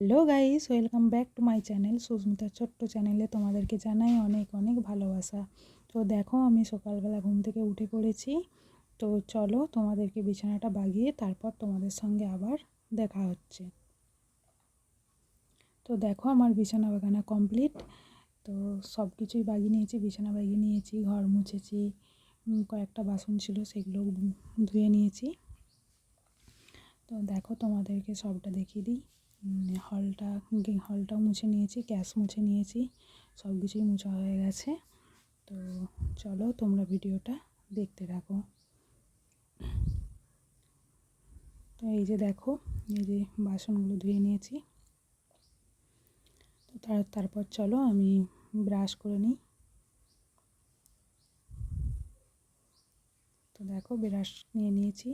Hello guys, welcome back to my channel সুস্মিতার ছোট্ট চ্যানেলে তোমাদেরকে জানাই অনেক অনেক ভালোবাসা। তো দেখো, আমি সকালবেলা ঘুম থেকে উঠে পড়েছি। তো চলো তোমাদেরকে বিছানাটা বাগিয়ে তারপর তোমাদের সঙ্গে আবার দেখা হচ্ছে। তো দেখো, আমার বিছানা বাগানা কমপ্লিট। তো সব কিছুই বাগিয়ে নিয়েছি, বিছানা বাগিয়ে নিয়েছি, ঘর মুছেছি কয়েকটা বাসন ছিল সেগুলো ধুয়ে নিয়েছি। তো দেখো, তোমাদেরকে সবটা দেখিয়ে দিই। হলটা হলটাও মুছে নিয়েছি, গ্যাস মুছে নিয়েছি, সব কিছুই মুছা হয়ে গেছে। তো চলো তোমরা ভিডিওটা দেখতে থাকো। তো এই যে দেখো, এই যে বাসনগুলো ধুয়ে নিয়েছি। তো তার, তারপর চলো আমি ব্রাশ করে নিই। তো দেখো ব্রাশ নিয়ে নিয়েছি,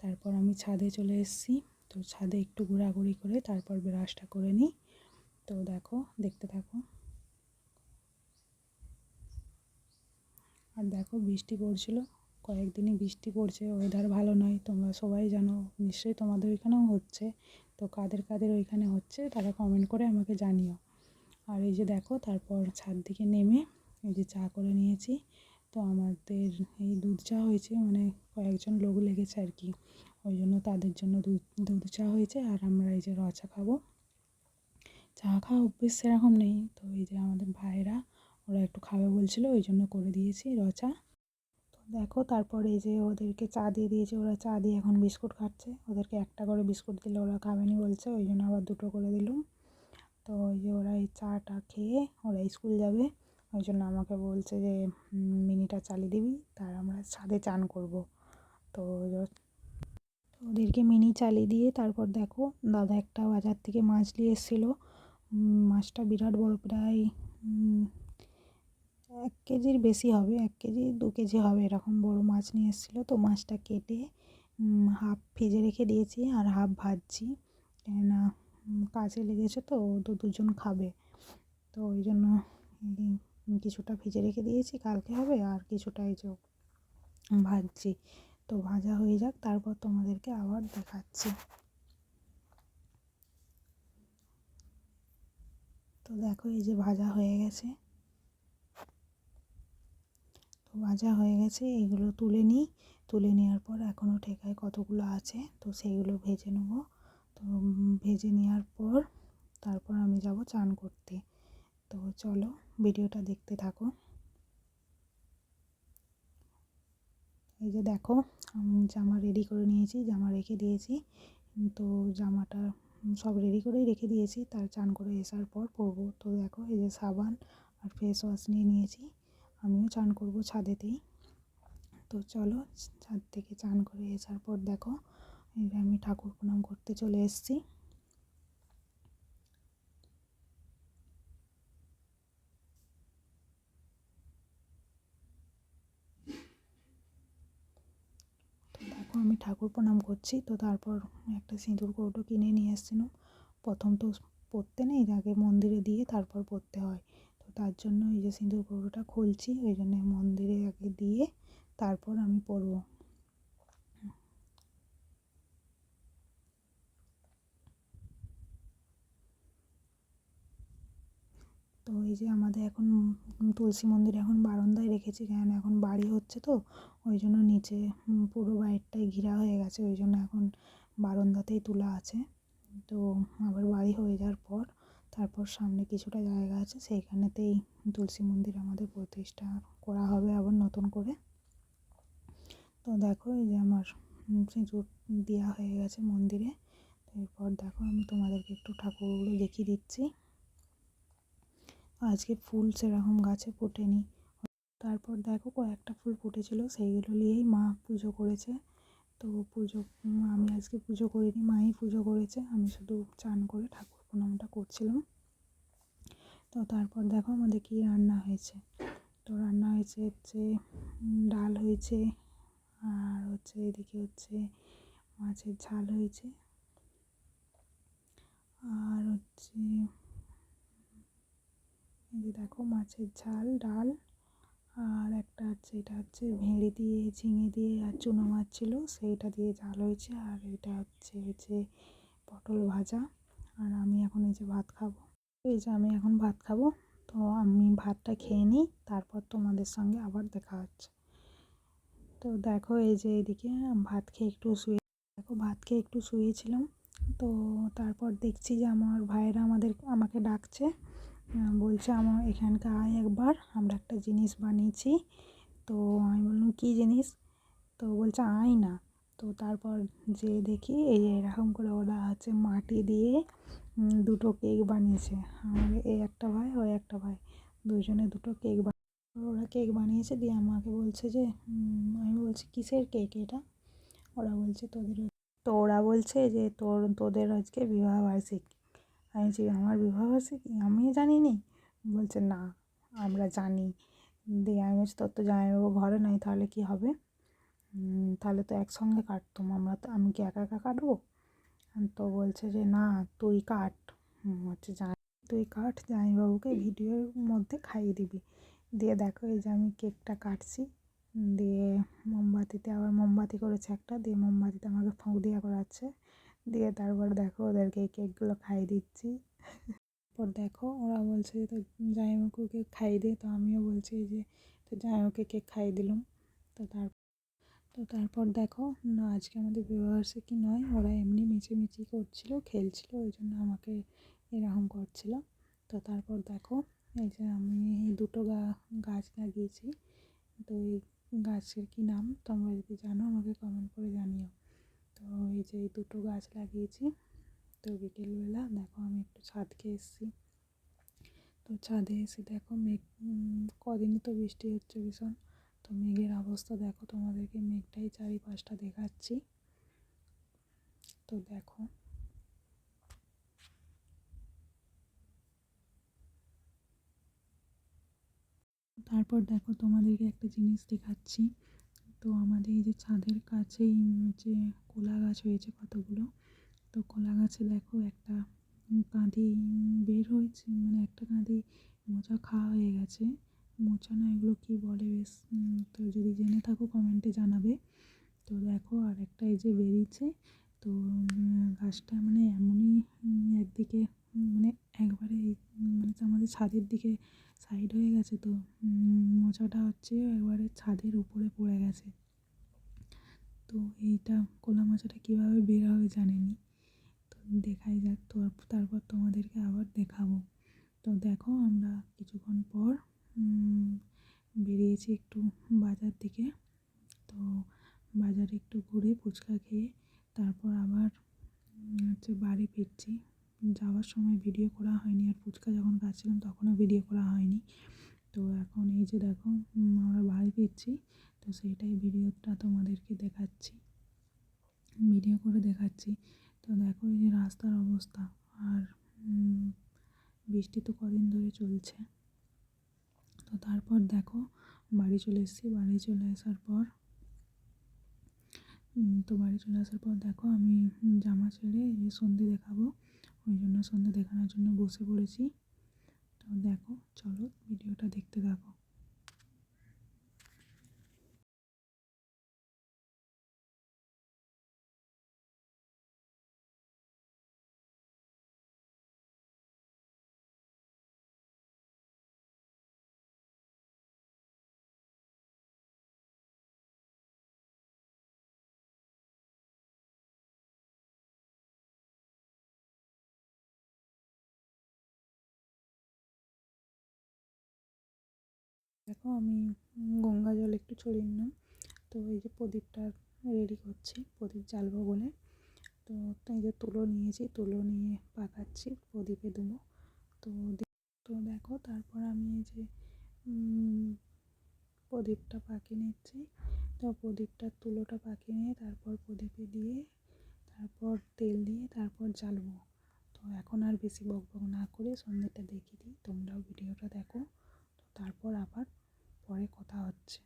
তারপর আমি ছাদে চলে এসেছি। তো ছাদে একটু ঘোরাঘুরি করে তারপর ব্রাশটা করে নিই। তো দেখো, দেখতে থাকো। আর দেখো, বৃষ্টি পড়ছিল। কয়েকদিনই বৃষ্টি পড়ছে ওয়েদার ভালো নয়, তোমরা সবাই জানো। নিশ্চয়ই তোমাদের ওইখানেও হচ্ছে। তো কাদের কাদের ওইখানে হচ্ছে, তারা কমেন্ট করে আমাকে জানিও। আর এই যে দেখো, তারপর ছাদ দিকে নেমে এই যে চা করে নিয়েছি। তো আমাদের এই দুধ চা হয়েছে মানে কয়েকজন লোক লেগেছে আর কি। ওই জন্য তাদের জন্য দুধ দুধ চা হয়েছে আর আমরা এই যে র চা খাব। চা খাওয়া অভ্যেস সেরকম নেই। তো এই যে আমাদের ভাইরা ওরা একটু খাবে বলছিল ওই জন্য করে দিয়েছি র চা। তো দেখো, তারপরে এই যে ওদেরকে চা দিয়ে দিয়েছে, ওরা চা দিয়ে এখন বিস্কুট খাচ্ছে। ওদেরকে একটা করে বিস্কুট দিলে ওরা খাবেনি বলছে ওই জন্য আবার দুটো করে দিলুম তো ওই যে ওরা এই চাটা খেয়ে ওরা স্কুল যাবে। ওই জন্য আমাকে বলছে যে মিনিটা চালিয়ে দিবি, তার আমরা ছাদে চান করব। তো তো ওদেরকে মিনি চালিয়ে দিয়ে তারপর দেখো দাদা একটা বাজার থেকে মাছ নিয়ে এসেছিল। মাছটা বিরাট বড়, প্রায় এক কেজির বেশি হবে, এক কেজি, দু কেজি হবে এরকম বড় মাছ নিয়ে এসেছিল। তো মাছটা কেটে হাফ ফ্রিজে রেখে দিয়েছি আর হাফ ভাজছি। কেননা কাজে লেগেছে তো তো দুজন খাবে। তো ওই জন্য কিছুটা ভিজে রেখে দিয়েছি, কালকে হবে আর কিছুটা এই যে ভাজছি। তো ভাজা হয়ে যাক, তারপর তোমাদেরকে আবার দেখাচ্ছি। তো দেখো, এই যে ভাজা হয়ে গেছে। তো ভাজা হয়ে গেছে, এগুলো তুলে নিই। তুলে নেওয়ার পর এখনও ঠেকায় কতগুলো আছে, তো সেইগুলো ভেজে নেব। তো ভেজে নেওয়ার পর তারপর আমি যাব চান করতে। তো চলো, ভিডিওটা দেখতে থাকো। এই যে দেখো, আমি জামা রেডি করে নিয়েছি, জামা রেখে দিয়েছি। তো জামাটা সব রেডি করেই রেখে দিয়েছি, তার চান করে আসার পর পরবো। তো দেখো, এই যে সাবান আর ফেস ওয়াশ নিয়ে নিয়েছি, আমিও চান করব ছাদেতেই। তো চলো, ছাদ থেকে চান করে আসার পর দেখো আমি ঠাকুর প্রণাম করতে চলে এসেছি। আমি ঠাকুর প্রণাম করছি। তো তারপর একটা সিঁদুর কৌটো কিনে নিয়ে এসেছিলাম প্রথম তো পরতে নেই আগে মন্দিরে দিয়ে তারপর পরতে হয়। তো তার জন্য এই যে সিঁদুর কৌটোটা খুলছি, ওই জন্য মন্দিরে আগে দিয়ে তারপর আমি পরবো তো এই যে আমাদের এখন তুলসী মন্দির এখন বারান্দায় রেখেছি কেন এখন বাড়ি হচ্ছে তো, ওই জন্য নিচে পুরো বাইরটাই ঘেরা হয়ে গেছে, ওই জন্য এখন বারান্দাতেই তোলা আছে। তো আবার বাড়ি হয়ে যাওয়ার পর, তারপর সামনে কিছুটা জায়গা আছে, সেইখানেতেই তুলসী মন্দির আমাদের প্রতিষ্ঠা করা হবে আবার নতুন করে। তো দেখো এই যে আমার সিঁদুর দেওয়া হয়ে গেছে মন্দিরে। এরপর দেখো আমি তোমাদেরকে একটু ঠাকুরগুলো দেখিয়ে দিচ্ছি। আজকে ফুল সেরকম গাছে ফোটেনি। তারপর দেখো কয়েকটা ফুল ফুটেছিল, সেইগুলো নিয়েই মা পুজো করেছে। তো পুজো, আমি আজকে পুজো করিনি, মাই পুজো করেছে। আমি শুধু চান করে ঠাকুর প্রণামটা করছিলাম। তো তারপর দেখো আমাদের কী রান্না হয়েছে। তো রান্না হয়েছে হচ্ছে ডাল হয়েছে, আর হচ্ছে এদিকে হচ্ছে মাছের ঝাল হয়েছে। আর হচ্ছে যে দেখো মাছের ঝাল, ডাল, আর একটা হচ্ছে এটা হচ্ছে ভেড়ি দিয়ে, ঝিঙে দিয়ে আর চুনো মাছ ছিল, সেইটা দিয়ে ঝাল হয়েছে, আর এটা হচ্ছে হচ্ছে পটল ভাজা, আর আমি এখন এই যে ভাত খাব। এই যে আমি এখন ভাত খাব, তো আমি ভাতটা খেয়ে নিই, তারপর তোমাদের সঙ্গে আবার দেখা হচ্ছে। তো দেখো এই যে এদিকে ভাত খেয়ে একটু শুয়ে, দেখো ভাত খেয়ে একটু শুয়েছিলাম, তো তারপর দেখছি যে আমার ভাইয়েরা আমাদের, আমাকে ডাকছে বলছে আমার এখানকার আয় একবার, আমরা একটা জিনিস বানিয়েছি। তো আমি বললাম, কী জিনিস? তো বলছে, আয় না। তো তারপর যে দেখি, এই এরকম করে ওরা হচ্ছে মাটি দিয়ে দুটো কেক বানিয়েছে। আমার এই একটা ভাই ওই একটা ভাই দুজনে দুটো কেক ওরা কেক বানিয়েছে, দিয়ে আমাকে বলছে যে আমি বলছি, কিসের কেক এটা? ওরা বলছে, তোদের তো ওরা বলছে যে, তোর, তোদের আজকে বিবাহ বিবাহবার্ষিকী আমি বলছি আমার বিবাহবার্ষিকী আমি জানি নি বলছে, না, আমরা জানি। দিয়ে আমি বলছি, তোর তো জামাইবাবু ঘরে নাই, তাহলে কী হবে? তাহলে তো একসঙ্গে কাটতাম আমরা তো, আমি কি একা একা কাটবো? তো বলছে যে, না, তুই কাট। হচ্ছে জামাই তুই কাট, জামাইবাবুকে ভিডিওর মধ্যে খাইয়ে দিবি। দিয়ে দেখো এই যে আমি কেকটা কাটছি। দিয়ে মোমবাতিতে, আবার মোমবাতি করেছে একটা, দিয়ে মোমবাতিতে আমাকে ফোঁক দিয়ে করাচ্ছে। দিয়ে তারপর দেখো ওদেরকে কেকগুলো খাইয়ে দিচ্ছি। তারপর দেখো ওরা বলছে যে, তো জামাইবাবুকে কেক খাইয়ে দে। তো আমিও বলছি যে, তো জামাইবাবুকে কেক খাইয়ে দিলাম। তো তার, তো তারপর দেখো, না, আজকে আমাদের বিবাহবার্ষিকী নয়। ওরা এমনি মিছিমিছি করছিল, খেলছিল, ওই জন্য আমাকে এরকম করছিল। তো তারপর দেখো, এই যে আমি দুটো গাছ লাগিয়েছি। তো এই গাছের কী নাম? তোমরা যদি জানো, আমাকে কমেন্ট করে জানিও। তো এই যে এই দুটো গাছ লাগিয়েছি, তো বিকেলবেলা দেখো আমি একটু ছাদকে এসেছি। তো ছাদে এসে দেখো মেঘ কদিনই তো বৃষ্টি হচ্ছে ভীষণ। তো মেঘের অবস্থা দেখো, তোমাদেরকে মেঘটাই চারিপাশটা দেখাচ্ছি। তো দেখো। তারপর দেখো তোমাদেরকে একটা জিনিস দেখাচ্ছি। তো আমাদের এই যে ছাদের কাছেই যে কলা গাছ হয়েছে কতগুলো, তো কলা গাছে দেখো একটা কাঁদি বের হয়েছে মানে একটা কাঁদি মোচা খাওয়া হয়ে গেছে। মোচা না এগুলো কী বলে বেশ তো যদি জেনে থাকো কমেন্টে জানাবে। তো দেখো আর একটা এই যে বেরিয়েছে, তো গাছটা মানে এমনই একদিকে মানে একবারে মানে আমাদের ছাদের দিকে সাইড হয়ে গেছে তো। মোচাটা হচ্ছে একবারে ছাদের উপরে পড়ে গেছে। তো এইটা কলা মোচাটা কীভাবে বের হবে জানেনি। তো দেখাই যাক, তো তারপর তোমাদেরকে আবার দেখাবো। তো দেখো আমরা কিছুক্ষণ পর বেরিয়েছি একটু বাজার দিকে। তো বাজারে একটু ঘুরে ফুচকা খেয়ে তারপর আবার হচ্ছে বাড়ি ফিরছি। যাওয়ার সময় ভিডিও করা হয়নি, আর ফুচকা যখন খাচ্ছিলাম তখনও ভিডিও করা হয়নি। তো এখন এই যে দেখো আমরা বাড়ি ফিরছি, তো সেইটাই ভিডিওটা তোমাদেরকে দেখাচ্ছি, ভিডিও করে দেখাচ্ছি। তো দেখো এই যে রাস্তার অবস্থা, আর বৃষ্টি তো কদিন ধরে চলছে। তো তারপর দেখো, বাড়ি চলে এসেছি, বাড়ি চলে আসার পর তো বাড়ি চলে আসার পর দেখো, আমি জামা ছেড়ে এই সন্ধে দেখাবো, ওই জন্য সন্ধে দেখানোর জন্য বসে পড়েছি। তো দেখো চলো ভিডিওটা দেখতে থাকো। দেখো আমি গঙ্গা জল একটু ছড়িয়ে নিলাম। তো এই যে প্রদীপটা রেডি করছি, প্রদীপ জ্বালবো বলে। তো এই যে তুলো নিয়েছি, তুলো নিয়ে পাকাচ্ছি প্রদীপে দেবো তো তো দেখো, তারপর আমি এই যে প্রদীপটা পাকিয়ে নিচ্ছি। তো প্রদীপটার তুলোটা পাকিয়ে নিয়ে তারপর প্রদীপে দিয়ে, তারপর তেল দিয়ে তারপর জ্বালবো। তো এখন আর বেশি বক বক না করে সন্ধ্যেটা দেখিয়ে দিই, তোমরাও ভিডিওটা দেখো। তারপর আবার পরে কথা হচ্ছে।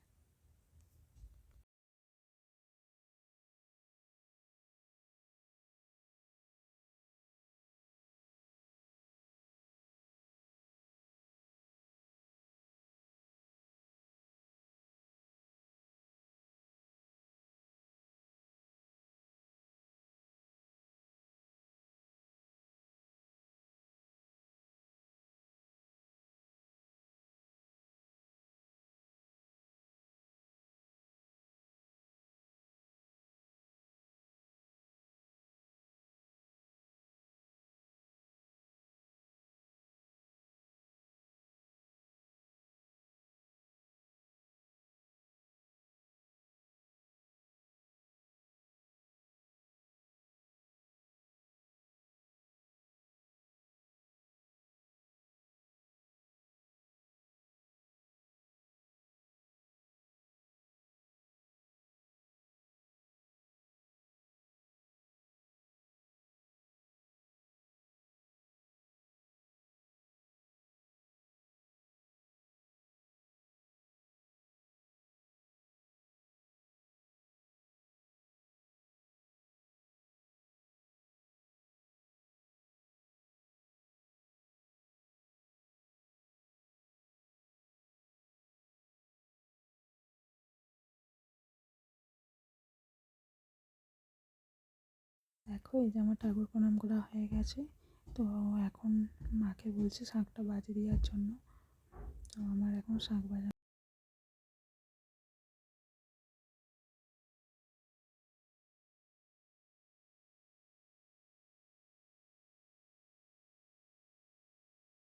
দেখো এই যে আমার ঠাকুর প্রণাম করা হয়ে গেছে। তো এখন মাকে বলছি শাঁখটা বাজিয়ে দেওয়ার জন্য। তো আমার এখন শাঁখ বাজা